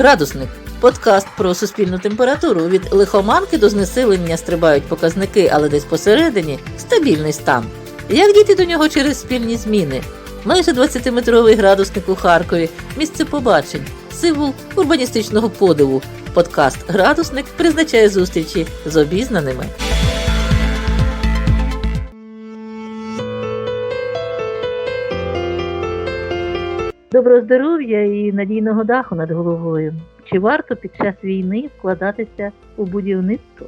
Градусник подкаст про суспільну температуру. Від лихоманки до знесилення стрибають показники, але десь посередині стабільний стан. Як дійти до нього через спільні зміни? Майже 20-метровий градусник у Харкові, місце побачень, символ урбаністичного подиву. Подкаст Градусник призначає зустрічі з обізнаними. Доброго здоров'я і надійного даху над головою. Чи варто під час війни вкладатися у будівництво?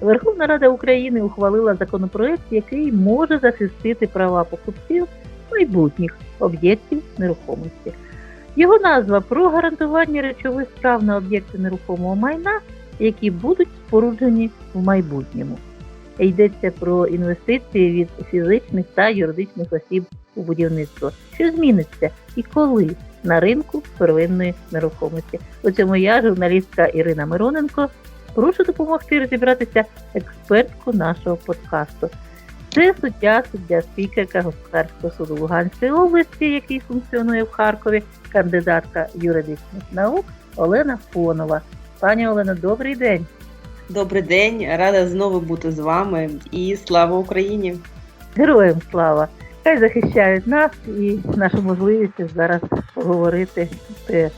Верховна Рада України ухвалила законопроект, який може захистити права покупців майбутніх об'єктів нерухомості. Його назва про гарантування речових прав на об'єкти нерухомого майна, які будуть споруджені в майбутньому. Йдеться про інвестиції від фізичних та юридичних осіб у будівництво, що зміниться і коли на ринку первинної нерухомості. У цьому я, журналістка Ірина Мироненко, прошу допомогти розібратися експертку нашого подкасту. Це суддя, суддя спікерка господарського суду Луганської області, який функціонує в Харкові, кандидатка юридичних наук Олена Фонова. Пані Олена, добрий день. Добрий день, рада знову бути з вами і слава Україні! Героям слава! Хай захищають нас і нашу можливість зараз поговорити теж.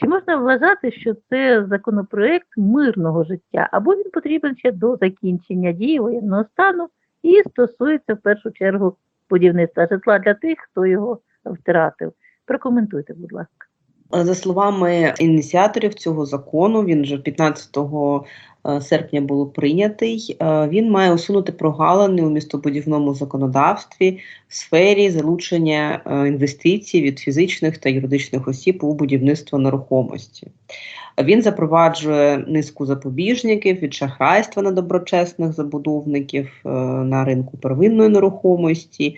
Чи можна вважати, що це законопроект мирного життя, або він потрібен ще до закінчення дії воєнного стану і стосується в першу чергу будівництва житла для тих, хто його втратив? Прокоментуйте, будь ласка. За словами ініціаторів цього закону, він вже 15 серпня був прийнятий. Він має усунути прогалини у містобудівному законодавстві в сфері залучення інвестицій від фізичних та юридичних осіб у будівництво нерухомості. Він запроваджує низку запобіжників від шахрайства на доброчесних забудовників на ринку первинної нерухомості.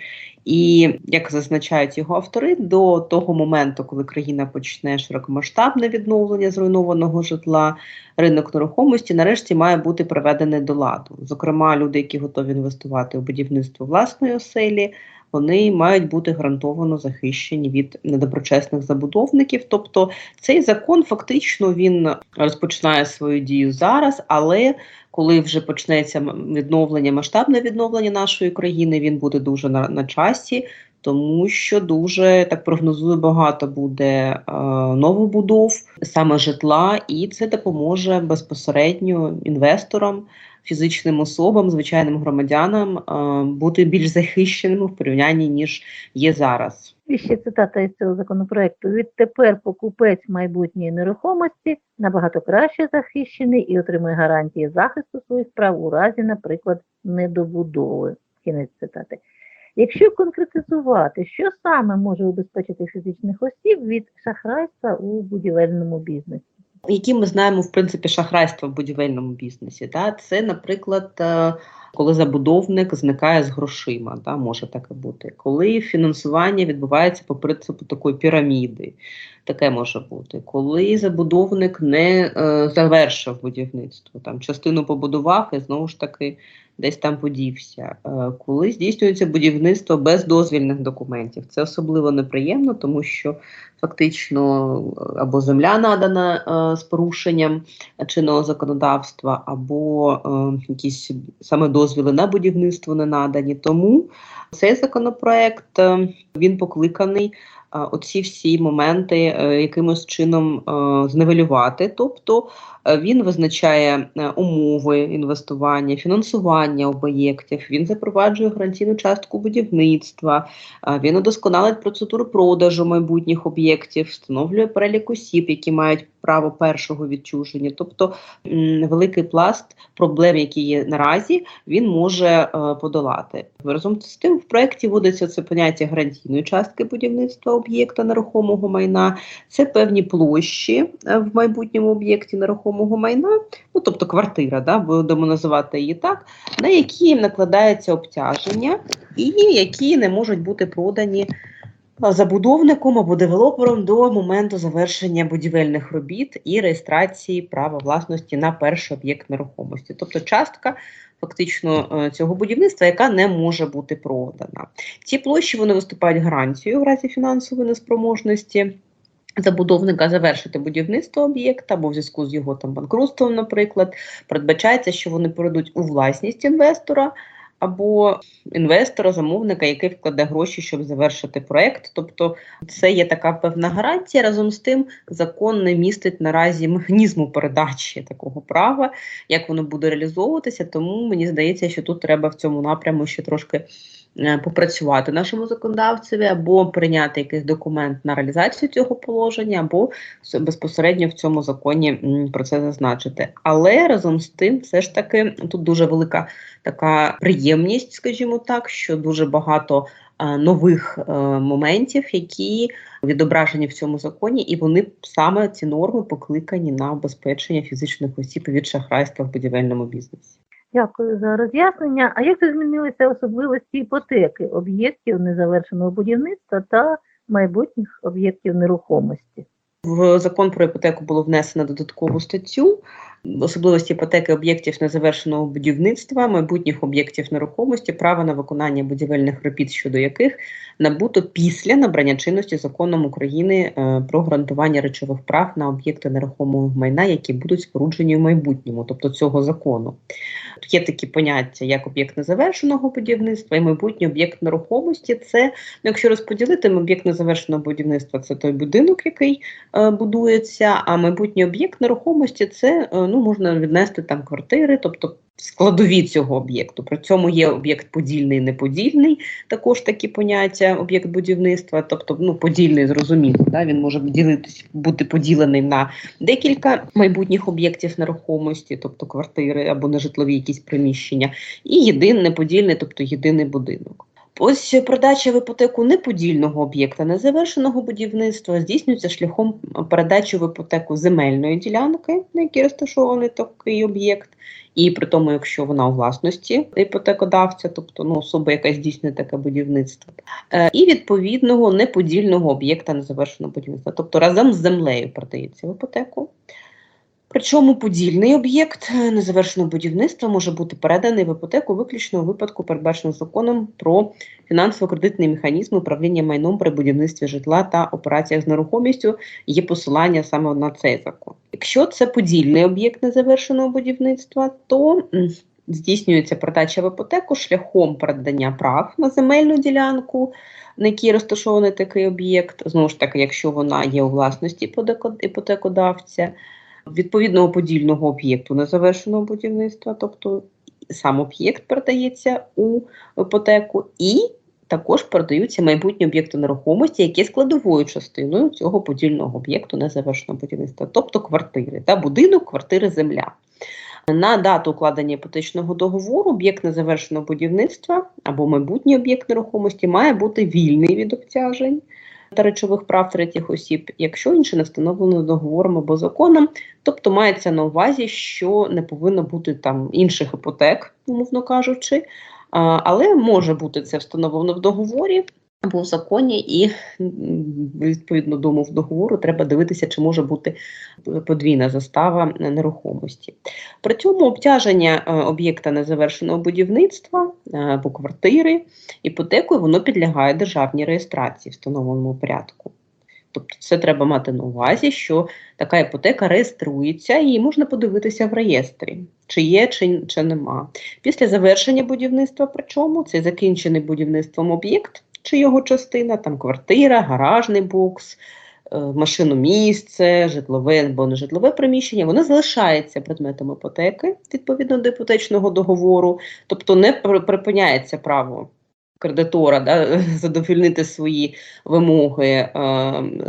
І як зазначають його автори, до того моменту, коли країна почне широкомасштабне відновлення зруйнованого житла, ринок нерухомості нарешті має бути приведений до ладу. Зокрема, люди, які готові інвестувати у будівництво власної оселі, вони мають бути гарантовано захищені від недоброчесних забудовників. Тобто цей закон фактично він розпочинає свою дію зараз, але коли вже почнеться відновлення, масштабне відновлення нашої країни, він буде дуже на, на часі, тому що дуже так прогнозую, багато буде е, новобудов, саме житла, і це допоможе безпосередньо інвесторам, фізичним особам, звичайним громадянам е, бути більш захищеними в порівнянні ніж є зараз. І ще цитата із цього законопроекту: відтепер покупець майбутньої нерухомості набагато краще захищений і отримує гарантії захисту своїх прав у разі, наприклад, недобудови. Кінець цитати. Якщо конкретизувати, що саме може убезпечити фізичних осіб від шахрайства у будівельному бізнесі? Які ми знаємо в принципі шахрайства в будівельному бізнесі? Та Це, наприклад, коли забудовник зникає з грошима, та може таке бути, коли фінансування відбувається по принципу такої піраміди, таке може бути, коли забудовник не е, завершив будівництво, там частину побудував і знову ж таки десь там подівся, е, коли здійснюється будівництво без дозвільних документів. Це особливо неприємно, тому що фактично або земля надана е, з порушенням чинного законодавства, або е, якісь саме дозвіли на будівництво не надані. Тому цей законопроект е, він покликаний. Оці всі моменти якимось чином зневелювати, тобто він визначає умови інвестування, фінансування об'єктів, він запроваджує гарантійну частку будівництва, він удосконалить процедуру продажу майбутніх об'єктів, встановлює перелік осіб, які мають право першого відчуження. Тобто великий пласт проблем, які є наразі, він може подолати. Разом з тим, в проєкті вводиться це поняття гарантійної частки будівництва об'єкта нерухомого майна, це певні площі в майбутньому об'єкті нерухомого майна, ну тобто квартира, да, будемо називати її так, на які накладається обтяження, і які не можуть бути продані забудовником або девелопером до моменту завершення будівельних робіт і реєстрації права власності на перший об'єкт нерухомості, тобто частка фактично е, цього будівництва, яка не може бути продана. Ці площі вони виступають гарантією в разі фінансової неспроможності. Забудовника завершити будівництво об'єкта або в зв'язку з його там банкрутством, наприклад, передбачається, що вони перейдуть у власність інвестора або інвестора, замовника, який вкладе гроші, щоб завершити проект. Тобто, це є така певна гарантія. Разом з тим, закон не містить наразі механізму передачі такого права, як воно буде реалізовуватися. Тому мені здається, що тут треба в цьому напряму ще трошки. Е, Попрацювати нашому законодавцеві або прийняти якийсь документ на реалізацію цього положення, або безпосередньо в цьому законі про це зазначити. Але разом з тим, все ж таки, тут дуже велика така приємність, скажімо так, що дуже багато е, нових е, моментів, які відображені в цьому законі, і вони саме ці норми покликані на обезпечення фізичних осіб від шахрайства в будівельному бізнесі. Дякую за роз'яснення. А як змінилися особливості іпотеки об'єктів незавершеного будівництва та майбутніх об'єктів нерухомості? В закон про іпотеку було внесено додаткову статтю. Особливості іпотеки об'єктів незавершеного будівництва, майбутніх об'єктів нерухомості, право на виконання будівельних робіт, щодо яких набуто після набрання чинності законом України е, про гарантування речових прав на об'єкти нерухомого майна, які будуть споруджені в майбутньому, тобто цього закону. Тут є такі поняття, як об'єкт незавершеного будівництва і майбутній об'єкт нерухомості. Це ну, якщо розподілити об'єкт незавершеного будівництва, це той будинок, який е, будується, а майбутній об'єкт нерухомості це е, ну можна віднести там квартири, тобто складові цього об'єкту. При цьому є об'єкт подільний, неподільний, також такі поняття, об'єкт будівництва, тобто ну подільний, зрозуміло, да, він може ділитись, бути поділений на декілька майбутніх об'єктів нерухомості, тобто квартири або нежитлові якісь приміщення, і єдиний неподільний, тобто єдиний будинок. Ось продача в іпотеку неподільного об'єкта незавершеного будівництва здійснюється шляхом передачі в іпотеку земельної ділянки, на якій розташований такий об'єкт, і при тому, якщо вона у власності іпотекодавця, тобто ну, особа, яка здійснює таке будівництво, е, і відповідного неподільного об'єкта незавершеного будівництва, тобто разом з землею передається в іпотеку. Причому подільний об'єкт е, незавершеного будівництва може бути переданий в іпотеку виключно у випадку, передбаченого законом про фінансово-кредитний механізм управління майном при будівництві житла та операціях з нерухомістю. Є посилання саме на цей закон. Якщо це подільний об'єкт незавершеного будівництва, то здійснюється передача в іпотеку шляхом передання прав на земельну ділянку, на якій розташований такий об'єкт. Знову ж таки, якщо вона є у власності іпотекодавця відповідного подільного об'єкту незавершеного будівництва, тобто сам об'єкт передається у іпотеку, і також передаються майбутні об'єкти нерухомості, які складовою частиною цього подільного об'єкту незавершеного будівництва, тобто квартири, та будинок, квартири, земля. На дату укладення іпотечного договору об'єкт незавершеного будівництва або майбутній об'єкт нерухомості має бути вільний від обтяжень та речових прав третіх осіб, якщо інше не встановлено договором або законом, тобто мається на увазі, що не повинно бути там інших іпотек, умовно кажучи, але може бути це встановлено в договорі. Або в законі, і відповідно до умов договору треба дивитися, чи може бути подвійна застава нерухомості. При цьому обтяження е, об'єкта незавершеного будівництва е, або квартири іпотекою воно підлягає державній реєстрації встановленому порядку. Тобто це треба мати на увазі, що така іпотека реєструється і можна подивитися в реєстрі, чи є, чи, чи нема. Після завершення будівництва, причому це закінчений будівництвом об'єкт чи його частина, там квартира, гаражний бокс, е, машиномісце, житлове або нежитлове приміщення, воно залишається предметом іпотеки відповідно до іпотечного договору, тобто не припиняється право кредитора да, задовольнити свої вимоги е,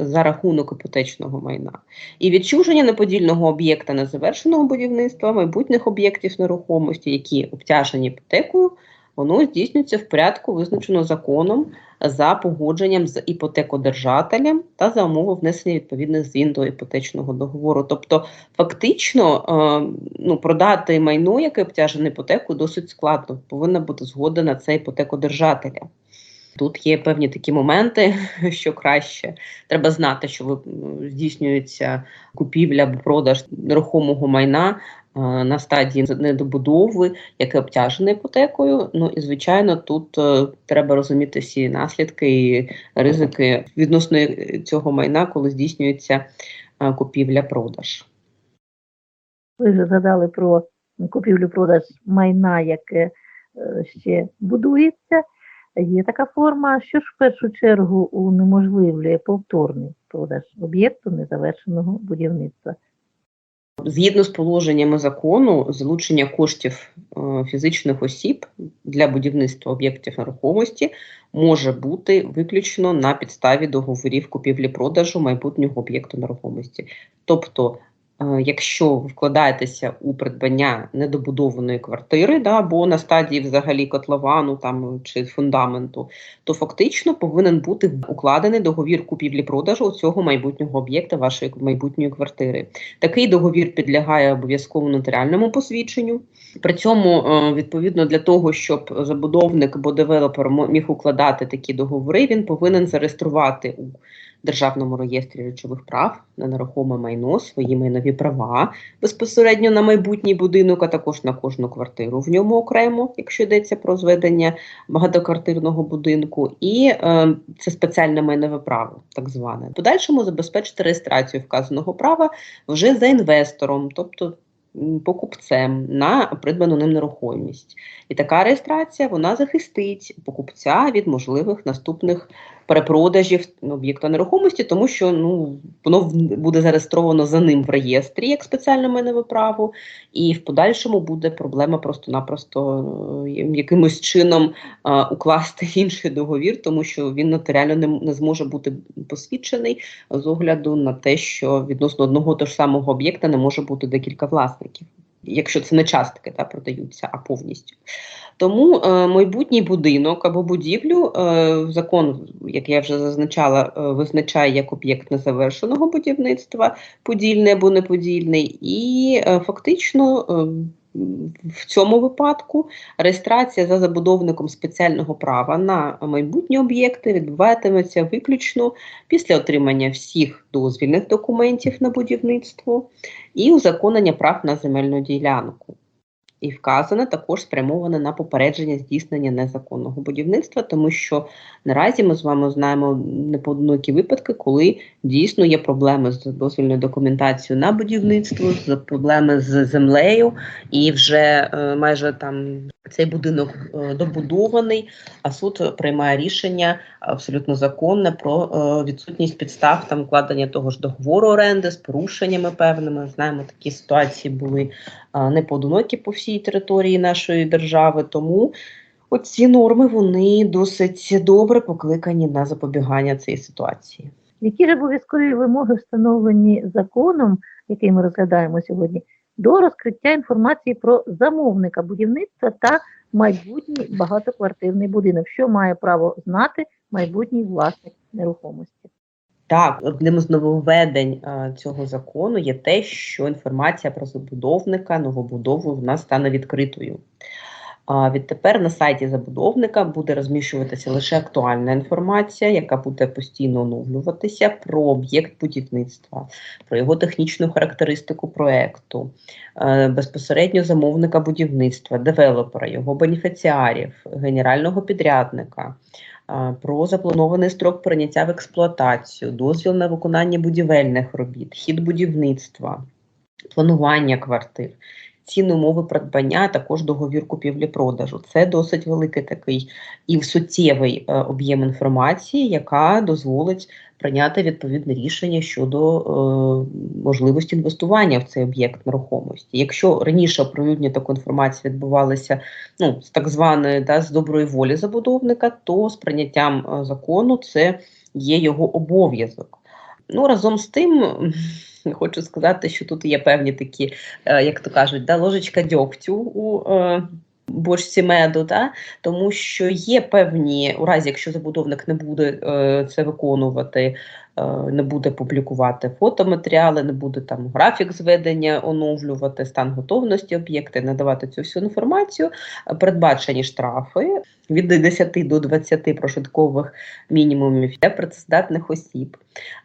за рахунок іпотечного майна. І відчуження неподільного об'єкта незавершеного будівництва, майбутніх об'єктів нерухомості, які обтяжені іпотекою, воно здійснюється в порядку, визначено законом за погодженням з іпотекодержателем та за умови внесення відповідних змін до іпотечного договору. Тобто, фактично, е, ну, продати майно, яке обтяжене іпотекою, досить складно. Повинна бути згода на це іпотекодержателя. Тут є певні такі моменти, що краще треба знати, що здійснюється купівля або продаж нерухомого майна е, на стадії недобудови, яке обтяжене іпотекою. Ну і звичайно, тут е, треба розуміти всі наслідки і ризики відносно цього майна, коли здійснюється е, купівля-продаж. Ви вже згадали про купівлю-продаж майна, яке ще будується. Є така форма, що ж в першу чергу унеможливлює повторний продаж об'єкту незавершеного будівництва. Згідно з положеннями закону, залучення коштів е, фізичних осіб для будівництва об'єктів нерухомості може бути виключно на підставі договорів купівлі-продажу майбутнього об'єкту нерухомості. Тобто якщо ви вкладаєтеся у придбання недобудованої квартири, да, або на стадії взагалі котловану там чи фундаменту, то фактично повинен бути укладений договір купівлі-продажу цього майбутнього об'єкта вашої майбутньої квартири. Такий договір підлягає обов'язково нотаріальному посвідченню. При цьому, е, відповідно для того, щоб забудовник або девелопер міг укладати такі договори, він повинен зареєструвати у державному реєстрі речових прав на нерухоме майно свої майнові права безпосередньо на майбутній будинок, а також на кожну квартиру в ньому окремо, якщо йдеться про зведення багатоквартирного будинку, і е, це спеціальне майнове право, так зване. Подальшому забезпечити реєстрацію вказаного права вже за інвестором, тобто покупцем на придбану ним нерухомість. І така реєстрація вона захистить покупця від можливих наступних перепродажів об'єкта нерухомості, тому що ну воно буде зареєстровано за ним в реєстрі як спеціальне майнове право, і в подальшому буде проблема просто-напросто е, якимось чином а, укласти інший договір, тому що він нотаріально не, не зможе бути посвідчений з огляду на те, що відносно одного того ж самого об'єкта не може бути декілька власників. Якщо це не частки та продаються, а повністю. Тому е, майбутній будинок або будівлю е, закон, як я вже зазначала, е, визначає як об'єкт незавершеного будівництва, подільний або неподільний, і фактично. В цьому випадку реєстрація за забудовником спеціального права на майбутні об'єкти відбуватиметься виключно після отримання всіх дозвільних документів на будівництво і узаконення прав на земельну ділянку. І вказане також спрямоване на попередження здійснення незаконного будівництва, тому що наразі ми з вами знаємо непоодинокі випадки, коли дійсно є проблеми з дозвільною документацією на будівництво, з проблеми з землею, і вже е, майже там цей будинок е, добудований, а суд приймає рішення абсолютно законне про е, відсутність підстав там укладення того ж договору оренди з порушеннями певними. Знаємо, такі ситуації були е, непоодинокі по всій території нашої держави. Тому оці норми вони досить добре покликані на запобігання цієї ситуації. Які ж обов'язкові вимоги встановлені законом, який ми розглядаємо сьогодні? до розкриття інформації про замовника будівництва та майбутній багатоквартирний будинок, що має право знати майбутній власник нерухомості. Так, одним з нововведень а, цього закону є те, що інформація про забудовника новобудову в нас стане відкритою. А Відтепер на сайті забудовника буде розміщуватися лише актуальна інформація, яка буде постійно оновлюватися про об'єкт будівництва, про його технічну характеристику проекту, безпосередньо замовника будівництва, девелопера, його бенефіціарів, генерального підрядника. Про запланований строк прийняття в експлуатацію, дозвіл на виконання будівельних робіт, хід будівництва, планування квартир ціни умови придбання, а також договір купівлі-продажу. Це досить великий такий і суттєвий е, об'єм інформації, яка дозволить прийняти відповідне рішення щодо е, можливості інвестування в цей об'єкт нерухомості. Якщо раніше оприлюднення такої інформації відбувалися ну, з так званої да, з доброї волі забудовника, то з прийняттям е, закону це є його обов'язок. Ну разом з тим. Хочу сказати, що тут є певні такі, е, як то кажуть, да, ложечка дьогтю у е, меду, да? тому що є певні, у разі, якщо забудовник не буде е, це виконувати, не буде публікувати фотоматеріали, не буде там графік зведення оновлювати, стан готовності об'єкти, надавати цю всю інформацію. Е, Передбачені штрафи від 10 до 20 прожиткових мінімумів для працездатних осіб,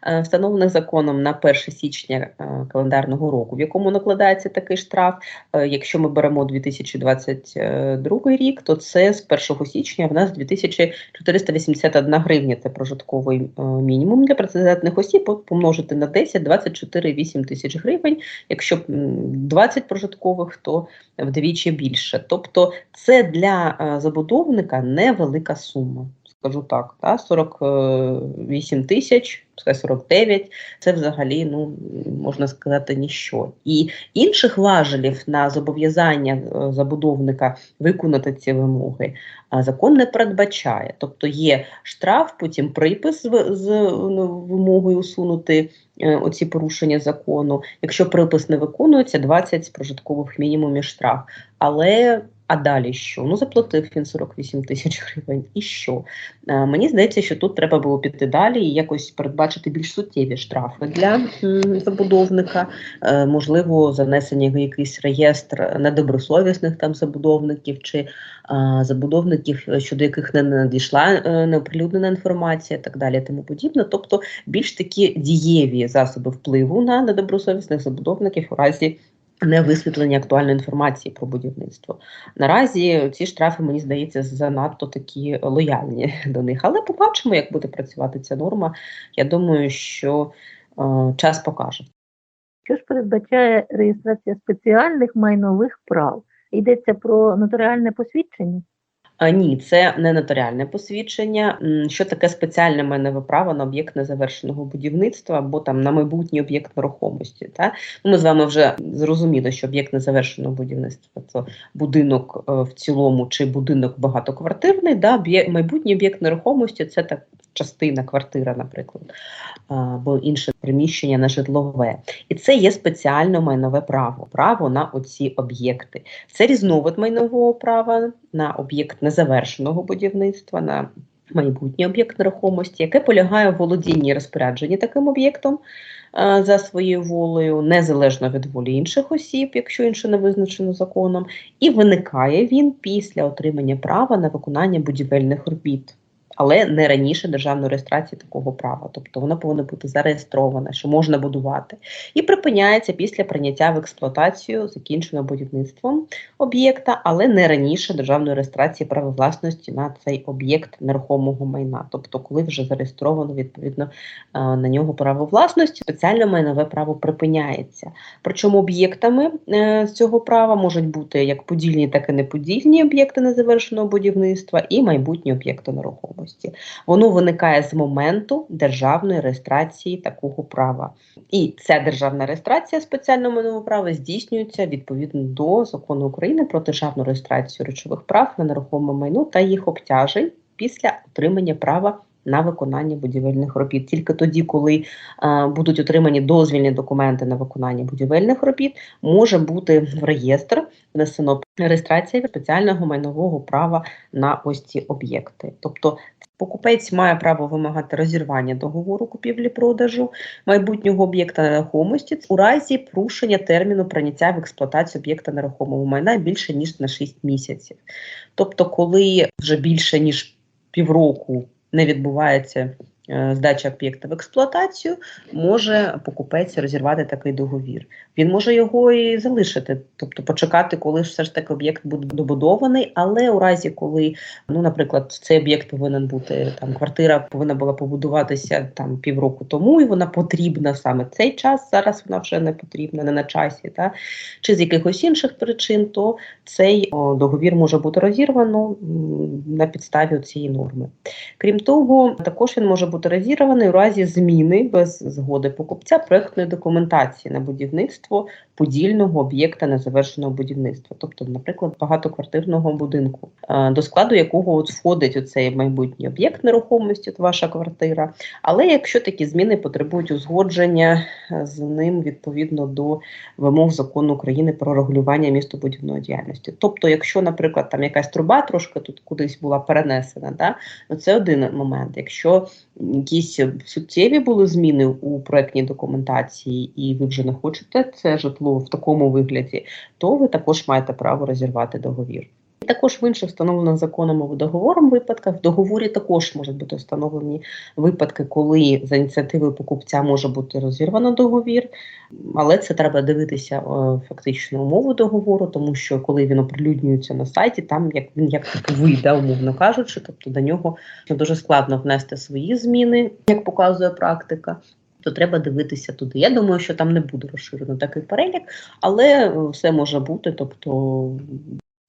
е, встановлених законом на 1 січня е, календарного року, в якому накладається такий штраф. Е, Якщо ми беремо 2022 рік, то це з 1 січня в нас 2481 гривня. Це прожитковий е, мінімум для працездатних осіб. От помножити на 10 – 24 8 тисяч гривень. Якщо 20 прожиткових, то вдвічі більше. Тобто це для е, забудовника невелика сума. Скажу так, та 48 тисяч, скажімо, 49 – це взагалі, ну можна сказати, ніщо. І інших важелів на зобов'язання е, забудовника виконати ці вимоги закон не передбачає. Тобто є штраф, потім припис з, з ну, вимогою усунути е, оці порушення закону. Якщо припис не виконується, 20 прожиткових мінімумів штраф. Але а далі що? Ну заплатив він 48 тисяч гривень. І що? Е, мені здається, що тут треба було піти далі і якось передбачити більш суттєві штрафи для м, забудовника, Е, можливо, занесення в якийсь реєстр недобросовісних там забудовників чи а, забудовників, е, щодо яких не надійшла е, неоприлюднена інформація, так далі, тому подібне. Тобто більш такі дієві засоби впливу на недобросовісних забудовників у разі невисвітлення актуальної інформації про будівництво. Наразі ці штрафи, мені здається, занадто такі лояльні до них. Але побачимо, як буде працювати ця норма. Я думаю, що е, час покаже. Що ж передбачає реєстрація спеціальних майнових прав? Йдеться про нотаріальне посвідчення? Ні, це не нотаріальне посвідчення. Що таке спеціальне майнове право на об'єкт незавершеного будівництва або там на майбутній об'єкт нерухомості? Та? Ну, Ми з вами вже зрозуміли, що об'єкт незавершеного будівництва це будинок е, в цілому чи будинок багатоквартирний. Да? Майбутній об'єкт нерухомості це так частина, квартира, наприклад, або інше приміщення на житлове. І це є спеціальне майнове право, право на оці об'єкти. Це різновид майнового права на об'єкт незавершеного будівництва, на майбутній об'єкт нерухомості, яке полягає в володінні розпорядженні таким об'єктом за своєю волею, незалежно від волі інших осіб, якщо інше не визначено законом, і виникає він після отримання права на виконання будівельних робіт. Але не раніше державної реєстрації такого права, тобто воно повинно бути зареєстроване, що можна будувати, і припиняється після прийняття в експлуатацію закінченого будівництвом об'єкта, але не раніше державної реєстрації права власності на цей об'єкт нерухомого майна. Тобто, коли вже зареєстровано відповідно е, на нього право власності, спеціальне майнове право припиняється. Причому об'єктами е, з цього права можуть бути як подільні, так і неподільні об'єкти незавершеного будівництва і майбутні об'єкти нерухомості. Воно виникає з моменту державної реєстрації такого права. І ця державна реєстрація спеціального майнового права здійснюється відповідно до закону України про державну реєстрацію речових прав на нерухоме майно та їх обтяжень після отримання права на виконання будівельних робіт. Тільки тоді, коли е, будуть отримані дозвільні документи на виконання будівельних робіт, може бути в реєстр внесено реєстрація спеціального майнового права на ось ці об'єкти. Тобто Покупець має право вимагати розірвання договору купівлі-продажу майбутнього об'єкта нерухомості у разі порушення терміну прийняття в експлуатацію об'єкта нерухомого майна більше ніж на 6 місяців. Тобто, коли вже більше ніж півроку не відбувається е, здача об'єкта в експлуатацію, може покупець розірвати такий договір. Він може його і залишити, тобто почекати, коли все ж таки об'єкт буде добудований, але у разі, коли, ну, наприклад, цей об'єкт повинен бути там, квартира повинна була побудуватися там півроку тому, і вона потрібна саме цей час. Зараз вона вже не потрібна, не на часі, та чи з якихось інших причин, то цей договір може бути розірвано на підставі цієї норми. Крім того, також він може бути розірваний у разі зміни без згоди покупця проектної документації на будівництво подільного об'єкта незавершеного будівництва, тобто, наприклад, багатоквартирного будинку, е, до складу якого от входить оцей майбутній об'єкт нерухомості, от ваша квартира. Але якщо такі зміни потребують узгодження е, з ним відповідно до вимог закону України про регулювання містобудівної діяльності. Тобто, якщо, наприклад, там якась труба трошки тут кудись була перенесена, да, ну це один момент. Якщо якісь суттєві були зміни у проектній документації, і ви вже не хочете це житло в такому вигляді, то ви також маєте право розірвати договір. Також в інших встановлених законом або договором випадках в договорі також можуть бути встановлені випадки, коли за ініціативою покупця може бути розірвано договір, але це треба дивитися е, фактично умови договору, тому що коли він оприлюднюється на сайті, там як він як таковий, да, умовно кажучи, тобто до нього дуже складно внести свої зміни, як показує практика. То треба дивитися туди. Я думаю, що там не буде розширено такий перелік, але е, все може бути. Тобто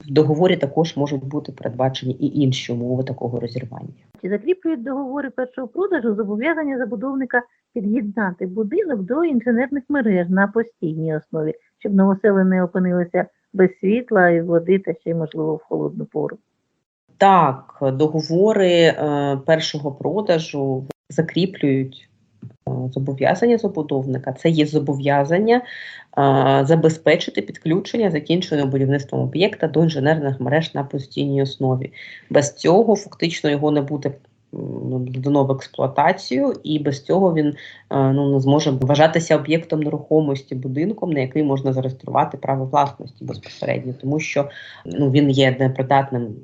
в договорі також можуть бути передбачені і інші умови такого розірвання. Чи закріплюють договори першого продажу зобов'язання забудовника під'єднати будинок до інженерних мереж на постійній основі, щоб новоселені не опинилися без світла і води та ще й можливо в холодну пору? Так, договори е, першого продажу закріплюють зобов'язання забудовника. Це є зобов'язання е, забезпечити підключення закінченого будівництвом об'єкта до інженерних мереж на постійній основі. Без цього фактично його не буде дано в експлуатацію, і без цього він е, ну, не зможе вважатися об'єктом нерухомості будинком, на який можна зареєструвати право власності безпосередньо, тому що ну, він є непридатним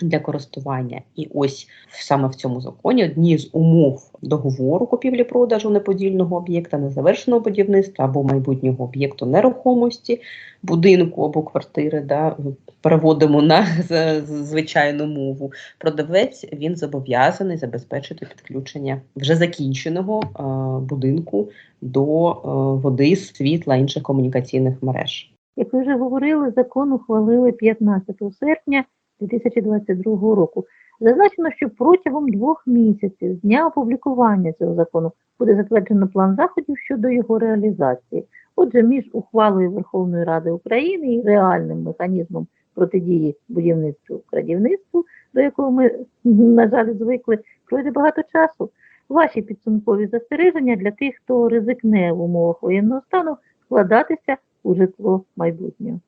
для користування. І ось саме в цьому законі одні з умов договору купівлі-продажу неподільного об'єкта, незавершеного будівництва або майбутнього об'єкту нерухомості, будинку або квартири, да, переводимо на звичайну мову. Продавець він зобов'язаний забезпечити підключення вже закінченого е, будинку до е, води, світла інших комунікаційних мереж. Як ви вже говорили, закон ухвалили 15 серпня 2022 року. Зазначено, що протягом двох місяців з дня опублікування цього закону буде затверджено план заходів щодо його реалізації. Отже, між ухвалою Верховної Ради України і реальним механізмом протидії будівництву крадівництву, до якого ми, на жаль, звикли, пройде багато часу. Ваші підсумкові застереження для тих, хто ризикне в умовах воєнного стану вкладатися у житло майбутнього.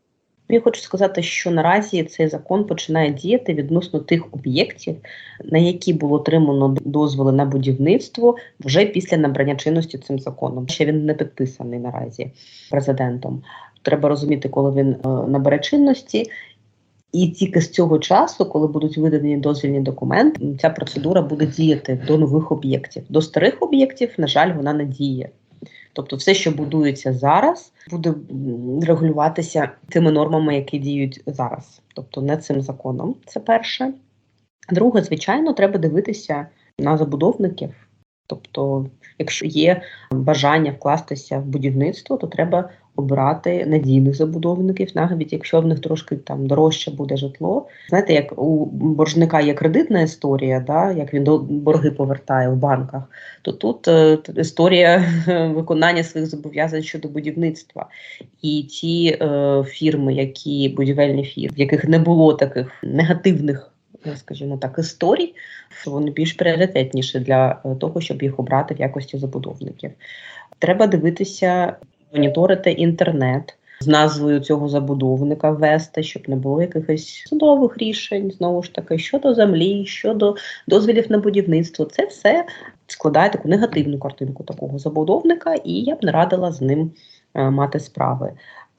Я хочу сказати, що наразі цей закон починає діяти відносно тих об'єктів, на які було отримано дозволи на будівництво вже після набрання чинності цим законом. Ще він не підписаний наразі президентом. Треба розуміти, коли він е, набере чинності. І тільки з цього часу, коли будуть видані дозвільні документи, ця процедура буде діяти до нових об'єктів. До старих об'єктів, на жаль, вона не діє. Тобто, все, що будується зараз, буде регулюватися тими нормами, які діють зараз, тобто не цим законом. Це перше. Друге, звичайно, треба дивитися на забудовників. Тобто, якщо є бажання вкластися в будівництво, то треба обирати надійних забудовників, навіть якщо в них трошки там дорожче буде житло. Знаєте, як у боржника є кредитна історія, да, як він до борги повертає в банках, то тут е, історія виконання своїх зобов'язань щодо будівництва. І ті е, фірми, які будівельні фірми, в яких не було таких негативних, е, скажімо так, історій, що вони більш пріоритетніші для е, того, щоб їх обрати в якості забудовників. Треба дивитися, моніторити інтернет. З назвою цього забудовника ввести, щоб не було якихось судових рішень, знову ж таки, щодо землі, щодо дозволів на будівництво. Це все складає таку негативну картинку такого забудовника, і я б не радила з ним е, мати справи.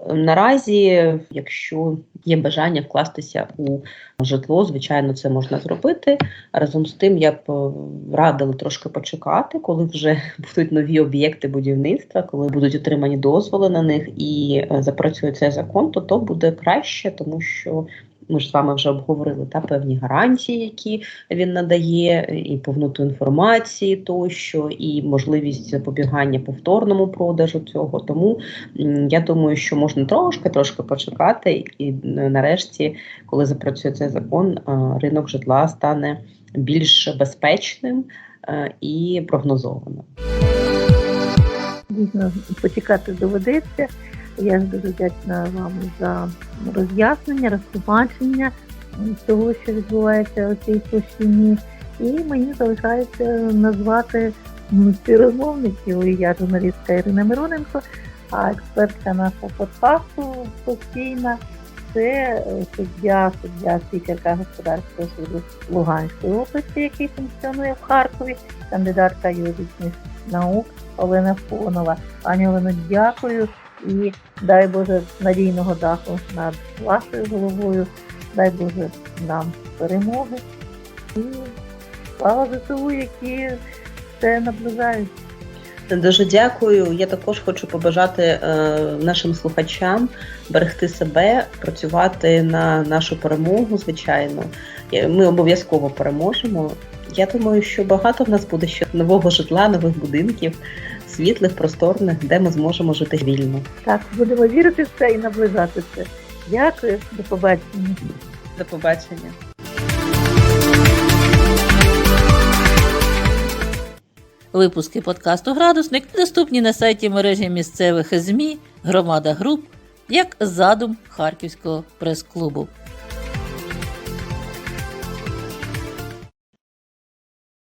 Наразі, якщо є бажання вкластися у житло, звичайно, це можна зробити. Разом з тим, я б е, радила трошки почекати, коли вже будуть нові об'єкти будівництва, коли будуть отримані дозволи на них і е, запрацює цей закон, то то буде краще, тому що ми ж з вами вже обговорили та певні гарантії, які він надає, і повноту інформації тощо, і можливість запобігання повторному продажу цього. Тому я думаю, що можна трошки трошки почекати, і е, нарешті, коли запрацює цей закон, е, ринок житла стане більш безпечним е, і прогнозованим. Дійсно, почекати доведеться. Я дуже вдячна вам за роз'яснення, розтлумачення того, що відбувається у цій площині. І мені залишається назвати співрозмовників. Я журналістка Ірина Мироненко, а експертка нашого подкасту постійна це е, суддя, суддя спікерка господарського суду Луганської області, який функціонує в Харкові, кандидатка юридичних наук Олена Фонова. Пані Олено, дякую і дай Боже надійного даху над вашою головою. Дай Боже нам перемоги і слава ЗСУ, які це наближають. Дуже дякую. Я також хочу побажати е, нашим слухачам берегти себе, працювати на нашу перемогу. Звичайно, Е, ми обов'язково переможемо. Я думаю, що багато в нас буде ще нового житла, нових будинків, світлих, просторних, де ми зможемо жити вільно. Так, будемо вірити в це і наближати це. Дякую, до побачення. До побачення. Випуски подкасту Градусник доступні на сайті мережі місцевих ЗМІ Громада Груп як задум Харківського прес-клубу.